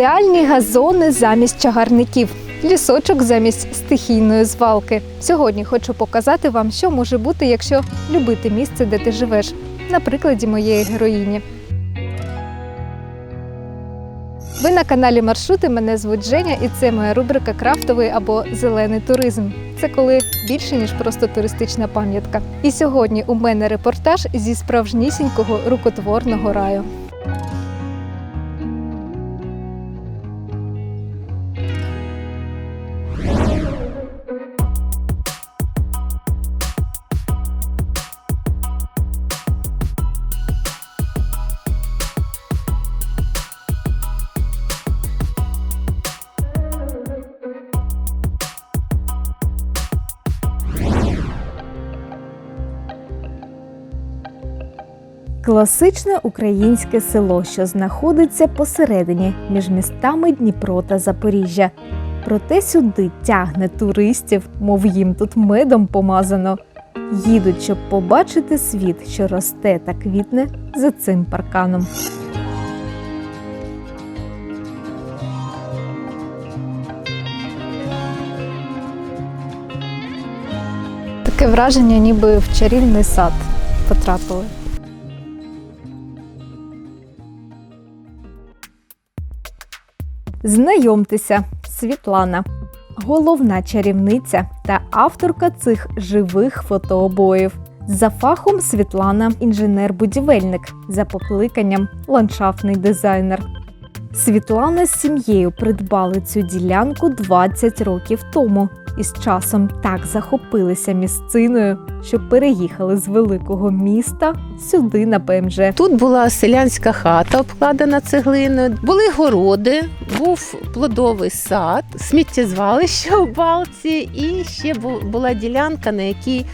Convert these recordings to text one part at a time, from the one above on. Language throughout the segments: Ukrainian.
Ідеальні газони замість чагарників, лісочок замість стихійної звалки. Сьогодні хочу показати вам, що може бути, якщо любити місце, де ти живеш, на прикладі моєї героїні. Ви на каналі Маршрути. Мене звуть Женя, і це моя рубрика Крафтовий або зелений туризм. Це коли більше ніж просто туристична пам'ятка. І сьогодні у мене репортаж зі справжнісінького рукотворного раю. Класичне українське село, що знаходиться посередині між містами Дніпро та Запоріжжя. Проте сюди тягне туристів, мов їм тут медом помазано. Їдуть, щоб побачити світ, що росте та квітне за цим парканом. Таке враження, ніби в чарівний сад потрапили. Знайомтеся, Світлана, головна чарівниця та авторка цих живих фотообоїв. За фахом Світлана інженер-будівельник, за покликанням ландшафтний дизайнер. Світлана з сім'єю придбали цю ділянку 20 років тому і з часом так захопилися місциною, що переїхали з великого міста сюди на ПМЖ. Тут була селянська хата, обкладена цеглиною, були городи, був плодовий сад, сміттєзвалище у балці, і ще була ділянка, на якій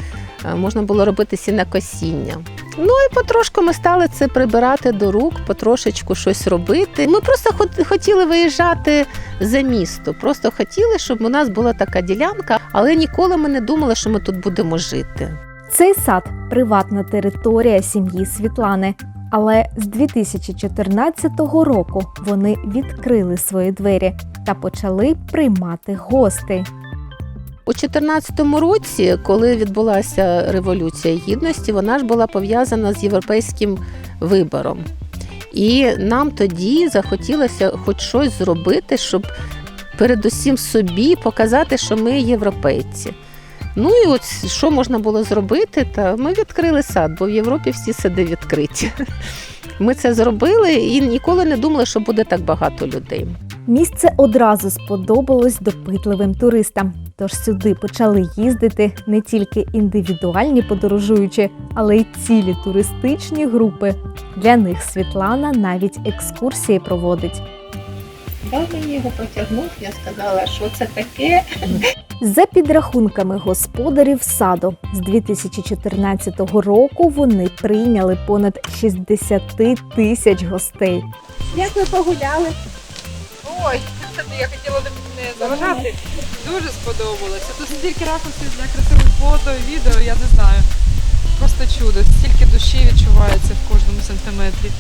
е, можна було робити сінокосіння. Ну і потрошку ми стали це прибирати до рук, потрошечку щось робити. Ми просто хотіли виїжджати за місто. Просто хотіли, щоб у нас була така ділянка, але ніколи ми не думали, що ми тут будемо жити. Цей сад приватна територія сім'ї Світлани. Але з 2014 року вони відкрили свої двері та почали приймати гостей. У 2014 році, коли відбулася революція гідності, вона ж була пов'язана з європейським вибором. І нам тоді захотілося хоч щось зробити, щоб передусім собі показати, що ми європейці. Ну і от що можна було зробити, та ми відкрили сад, бо в Європі всі сади відкриті. Ми це зробили і ніколи не думали, що буде так багато людей. Місце одразу сподобалось допитливим туристам. Тож сюди почали їздити не тільки індивідуальні подорожуючі, але й цілі туристичні групи. Для них Світлана навіть екскурсії проводить. Мені його потягнув, я сказала, що це таке. За підрахунками господарів саду, з 2014 року вони прийняли понад 60 тисяч гостей. Як ви погуляли? Ой, я хотіла не- не заважати. Дуже сподобалося. Тут стільки ракурсів для красивих фото, відео, я не знаю. Просто чудо. Стільки душі відчувається в кожному сантиметрі.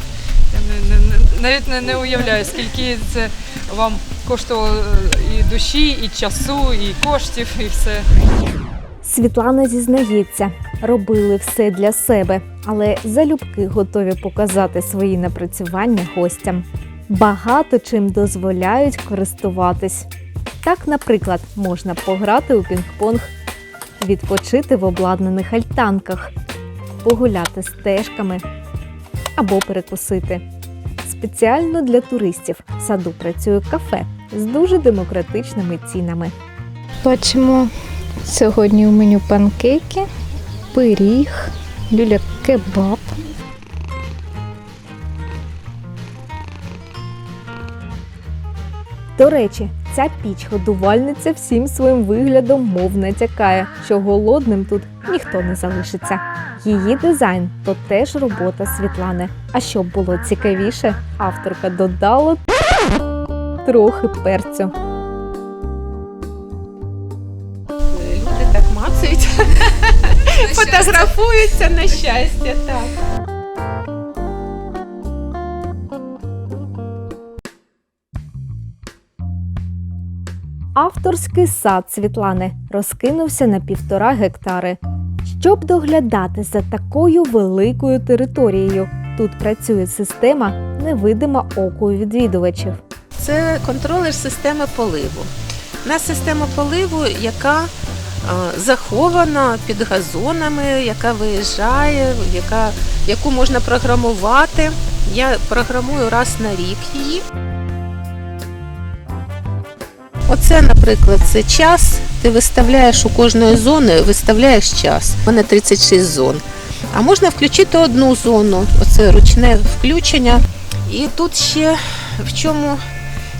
Я не, не, навіть не, не уявляю, скільки це вам коштувало е, і душі, і часу, і коштів, і все. Світлана зізнається, робили все для себе, але залюбки готові показати свої напрацювання гостям. Багато чим дозволяють користуватись. Так, наприклад, можна пограти у пінг-понг, відпочити в обладнаних альтанках, погуляти стежками або перекусити. Спеціально для туристів в саду працює кафе з дуже демократичними цінами. Бачимо Сьогодні у меню панкейки, пиріг, люля кебаб. До речі, ця піч годувальниця всім своїм виглядом мов натякає, що голодним тут ніхто не залишиться. Її дизайн то теж робота Світлани. А щоб було цікавіше, авторка додала трохи перцю. Люди так мацають, фотографуються на щастя. Так. Авторський сад Світлани розкинувся на півтора гектари. Щоб доглядати за такою великою територією, тут працює система невидима оку відвідувачів. Це контролер системи поливу. У нас система поливу, яка е, захована під газонами, яка виїжджає, яка, яку можна програмувати. Я програмую раз на рік її. Оце, наприклад, це час. Ти виставляєш у кожної зони, виставляєш час. У мене 36 зон. А можна включити одну зону, оце ручне включення. І тут ще в чому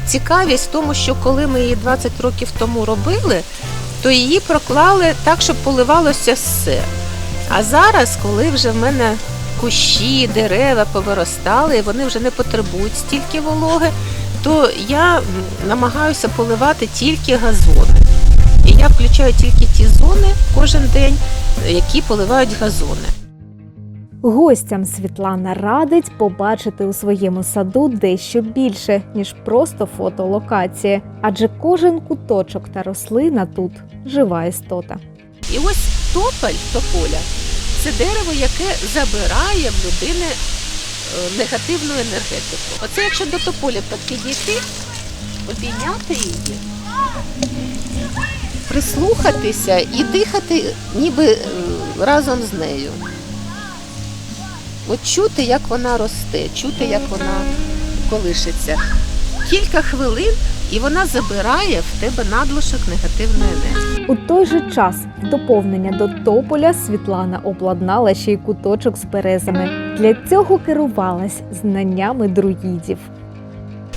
цікавість в тому, що коли ми її 20 років тому робили, то її проклали так, щоб поливалося все. А зараз, коли вже в мене кущі, дерева повиростали, вони вже не потребують стільки вологи, то я намагаюся поливати тільки газони. І я включаю тільки ті зони кожен день, які поливають газони. Гостям Світлана радить побачити у своєму саду дещо більше, ніж просто фотолокації, адже кожен куточок та рослина тут жива істота. І ось тополь, тополя, це дерево, яке забирає в людини е, негативну енергетику. Оце якщо до тополі підійти, обійняти її, прислухатися і дихати ніби е, разом з нею. От чути, як вона росте, чути, як вона колишиться. Кілька хвилин, і вона забирає в тебе надлишок негативної енергії. У той же час, доповнення до тополя, Світлана обладнала ще й куточок з березами. Для цього керувалась знаннями друїдів.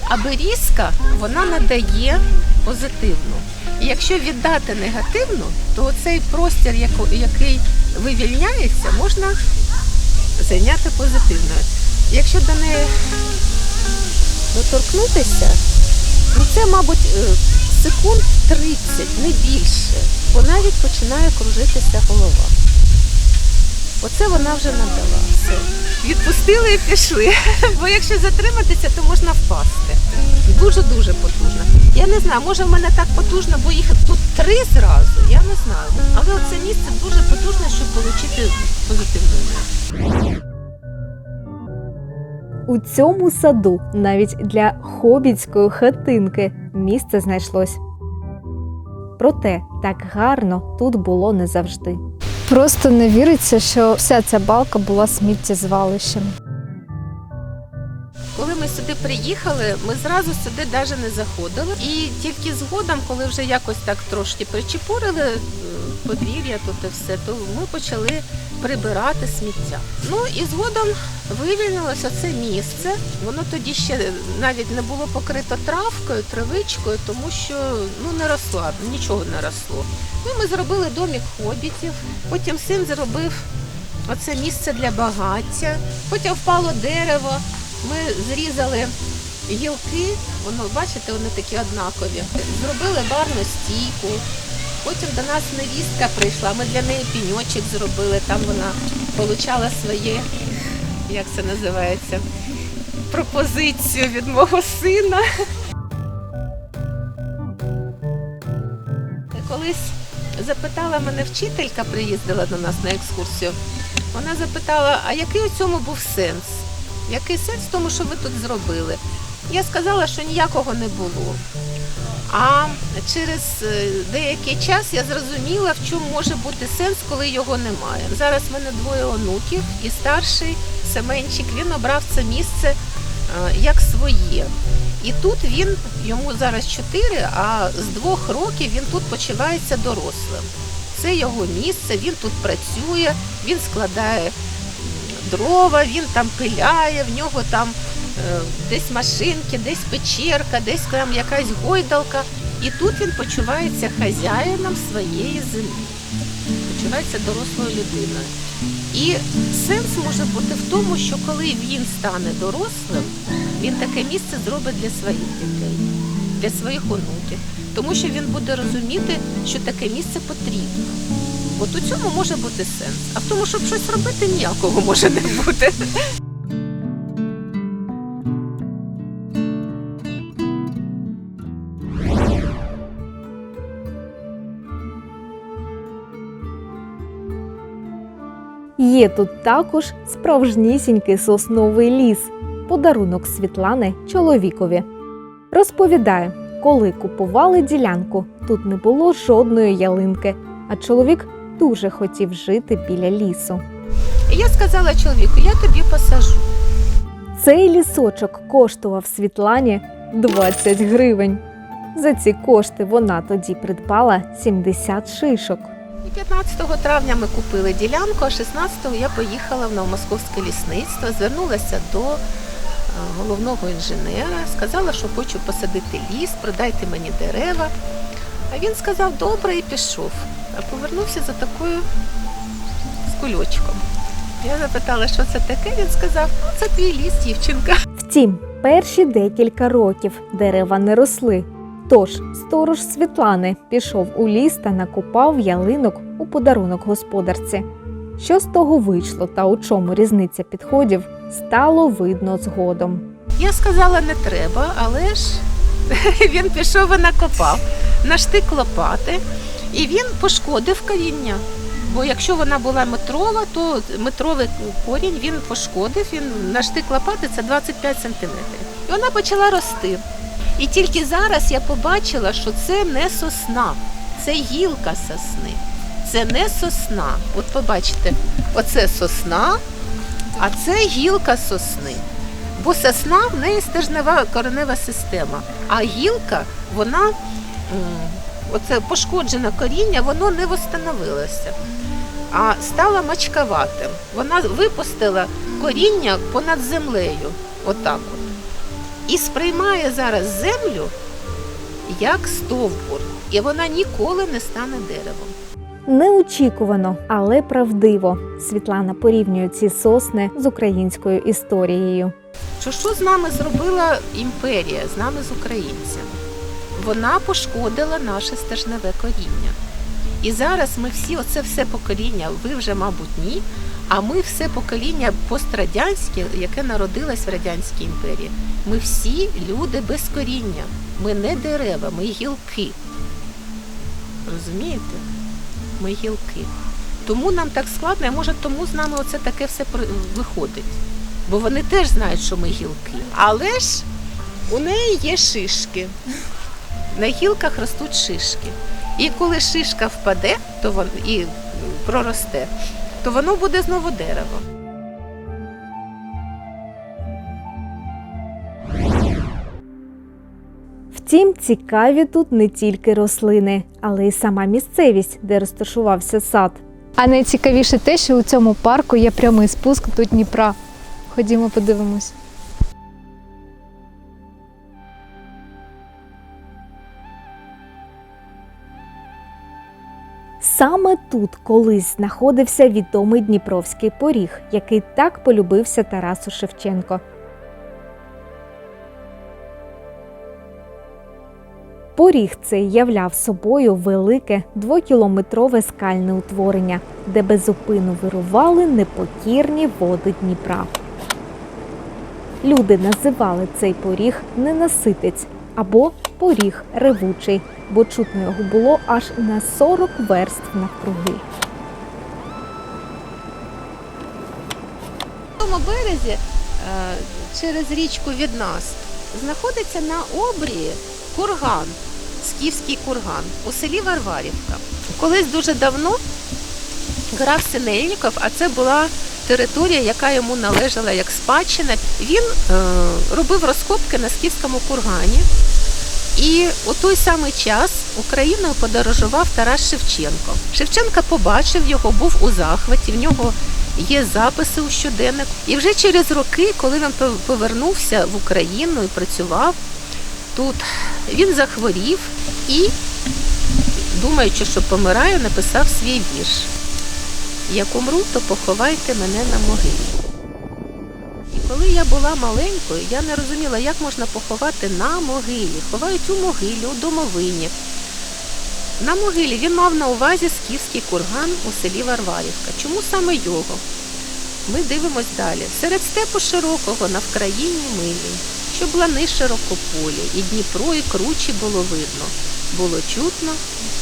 А берізка вона надає позитивну. І якщо віддати негативну, то цей простір, який вивільняється, можна зайняти позитивною. Якщо до неї доторкнутися, ну це, мабуть, е, секунд 30, не більше, бо навіть починає кружитися голова. Оце вона вже надала. Все. Відпустили і пішли. Бо якщо затриматися, то можна впасти. Дуже-дуже потужно. Я не знаю, може в мене так потужно, бо їх тут три зразу, я не знаю. Але це місце дуже потужне, щоб отримати позитивну енергію. У цьому саду навіть для хобіцької хатинки місце знайшлось. Проте так гарно тут було не завжди. Просто не віриться, що вся ця балка була сміттєзвалищем. Ми сюди приїхали, ми зразу сюди навіть не заходили. І тільки згодом, коли вже якось так трошки причепурили е, подвір'я тут і все, то ми почали прибирати сміття. Ну і згодом вивільнилося це місце. Воно тоді ще навіть не було покрито травкою, травичкою, тому що ну не росла, нічого не росло. Ну, ми зробили домік хобітів, потім син зробив оце місце для багаття, потім впало дерево. Ми зрізали гілки, воно, бачите, вони такі однакові. Зробили барну стійку. Потім до нас невістка прийшла, ми для неї піньочок зробили, там вона отримала своє, як це називається, пропозицію від мого сина. Колись запитала мене вчителька, приїздила до нас на екскурсію. Вона запитала, а який у цьому був сенс? Який сенс в тому, що ви тут зробили? Я сказала, що ніякого не було. А через е, деякий час я зрозуміла, в чому може бути сенс, коли його немає. Зараз в мене двоє онуків, і старший Семенчик він обрав це місце е, як своє. І тут він, йому зараз 4, а з двох років він тут почувається дорослим. Це його місце, він тут працює, він складає дрова, він там пиляє, в нього там е, десь машинки, десь печерка, десь там якась гойдалка. І тут він почувається хазяїном своєї землі, почувається дорослою людиною. І сенс може бути в тому, що коли він стане дорослим, він таке місце зробить для своїх дітей, для своїх онуків. Тому що він буде розуміти, що таке місце потрібно. От у цьому може бути сенс. А в тому, щоб щось робити, ніякого може не бути. Є тут також справжнісінький сосновий ліс, подарунок Світлани чоловікові. Розповідає, коли купували ділянку, тут не було жодної ялинки, а чоловік дуже хотів жити біля лісу. І я сказала чоловіку, я тобі посажу. Цей лісочок коштував Світлані 20 гривень. За ці кошти вона тоді придбала 70 шишок. І 15 травня ми купили ділянку, а 16-го я поїхала в Новомосковське лісництво, звернулася до е, головного інженера, сказала, що хочу посадити ліс, продайте мені дерева. А він сказав, добре, і пішов. А повернувся за такою з кульочком. Я запитала, що це таке. Він сказав, ну це твій ліс, дівчинка. Втім, перші декілька років дерева не росли. Тож сторож Світлани пішов у ліс та накопав ялинок у подарунок господарці. Що з того вийшло та у чому різниця підходів, стало видно згодом. Я сказала, не треба, але ж він пішов і накопав, наштик лопати, і він пошкодив коріння. Бо якщо вона була метрова, то метровий корінь він пошкодив, він наштик лопати це 25 сантиметрів. І вона почала рости. І тільки зараз я побачила, що це не сосна, це гілка сосни. Це не сосна. От побачите, оце сосна, а це гілка сосни. Бо сосна в неї стержнева коренева система, а гілка, вона оце пошкоджене коріння, воно не восстановилося, а стала мачкаватим. Вона випустила коріння понад землею, отак от. І сприймає зараз землю як стовбур, і вона ніколи не стане деревом. Неочікувано, але правдиво. Світлана порівнює ці сосни з українською історією. Що що з нами зробила імперія, з нами з українцями? Вона пошкодила наше стержневе коріння. І зараз ми всі, оце все покоління, ви вже, мабуть, ні. А ми все покоління пострадянське, яке народилось в Радянській імперії. Ми всі люди без коріння. Ми не дерева, ми гілки. Розумієте? Ми гілки. Тому нам так складно, і може тому з нами оце таке все виходить. Бо вони теж знають, що ми гілки. Але ж у неї є шишки. На гілках ростуть шишки. І коли шишка впаде, то вон, і проросте, то воно буде знову дерево. Втім, цікаві тут не тільки рослини, але й сама місцевість, де розташувався сад. А найцікавіше те, що у цьому парку є прямий спуск до Дніпра. Ходімо, подивимось. Саме тут колись знаходився відомий Дніпровський поріг, який так полюбився Тарасу Шевченко. Поріг цей являв собою велике двокілометрове скальне утворення, де безупину вирували непокірні води Дніпра. Люди називали цей поріг ненаситець або поріг ревучий, бо чутно його було аж на 40 верств навкруги. На тому березі, е, через річку від нас, знаходиться на обрії курган, скіфський курган у селі Варварівка. Колись дуже давно граф Синельников, а це була територія, яка йому належала як спадщина. Він е, робив розкопки на скіфському кургані. І у той самий час Україною подорожував Тарас Шевченко. Шевченко побачив його, був у захваті. В нього є записи у щоденник. І вже через роки, коли він повернувся в Україну і працював тут, він захворів і, думаючи, що помирає, написав свій вірш. Як умру, то поховайте мене на могилі. Коли я була маленькою, я не розуміла, як можна поховати на могилі. Ховають у могилі, у домовині. На могилі він мав на увазі скіфський курган у селі Варварівка. Чому саме його? Ми дивимось далі. Серед степу широкого на Вкраїні милій, щоб лани широкополі, і Дніпро, і кручі було видно. Було чутно,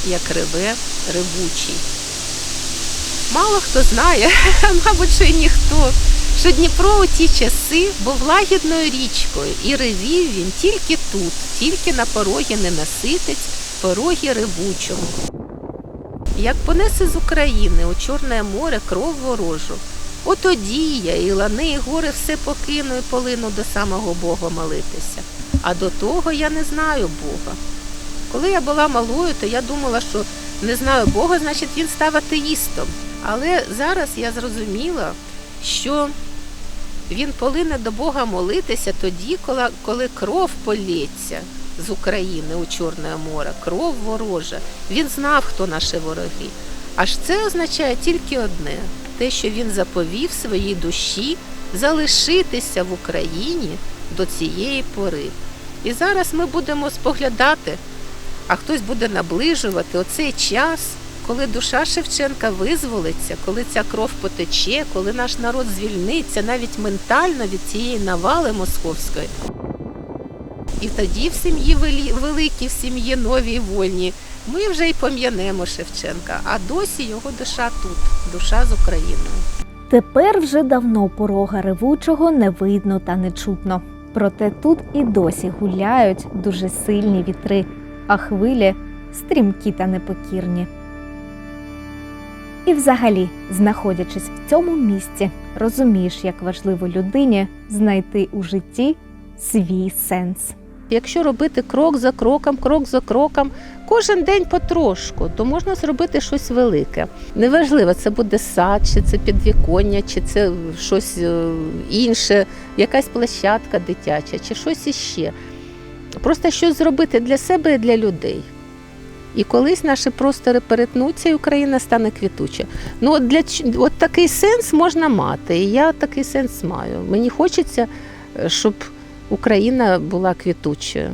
як реве ревучий. Мало хто знає, мабуть, що й ніхто, що Дніпро у ті часи був лагідною річкою, і ревів він тільки тут, тільки на порогі ненаситець, порогі ревучому. Як понесе з України у Чорне море кров ворожу, отоді я і лани, і гори все покину і полину до самого Бога молитися. А до того я не знаю Бога. Коли я була малою, то я думала, що не знаю Бога, значить він став атеїстом. Але зараз я зрозуміла, що він полине до Бога молитися тоді, коли, кров полється з України у Чорне море, кров ворожа. Він знав, хто наші вороги. Аж це означає тільки одне: те, що він заповів своїй душі залишитися в Україні до цієї пори. І зараз ми будемо споглядати, а хтось буде наближувати оцей час, коли душа Шевченка визволиться, коли ця кров потече, коли наш народ звільниться навіть ментально від цієї навали московської. І тоді в сім'ї великій, в сім'ї новій і вольній, ми вже й пом'янемо Шевченка, а досі його душа тут, душа з Україною. Тепер вже давно порога ревучого не видно та не чутно. Проте тут і досі гуляють дуже сильні вітри, а хвилі стрімкі та непокірні. І взагалі, знаходячись в цьому місці, розумієш, як важливо людині знайти у житті свій сенс. Якщо робити крок за кроком, крок за кроком, кожен день потрошку, то можна зробити щось велике. Неважливо, це буде сад, чи це підвіконня, чи це щось е, інше, якась площадка дитяча, чи щось іще. Просто щось зробити для себе і для людей. І колись наші простори перетнуться, і Україна стане квітуча. Ну, от для от такий сенс можна мати. І я такий сенс маю. Мені хочеться, е, щоб Україна була квітучою.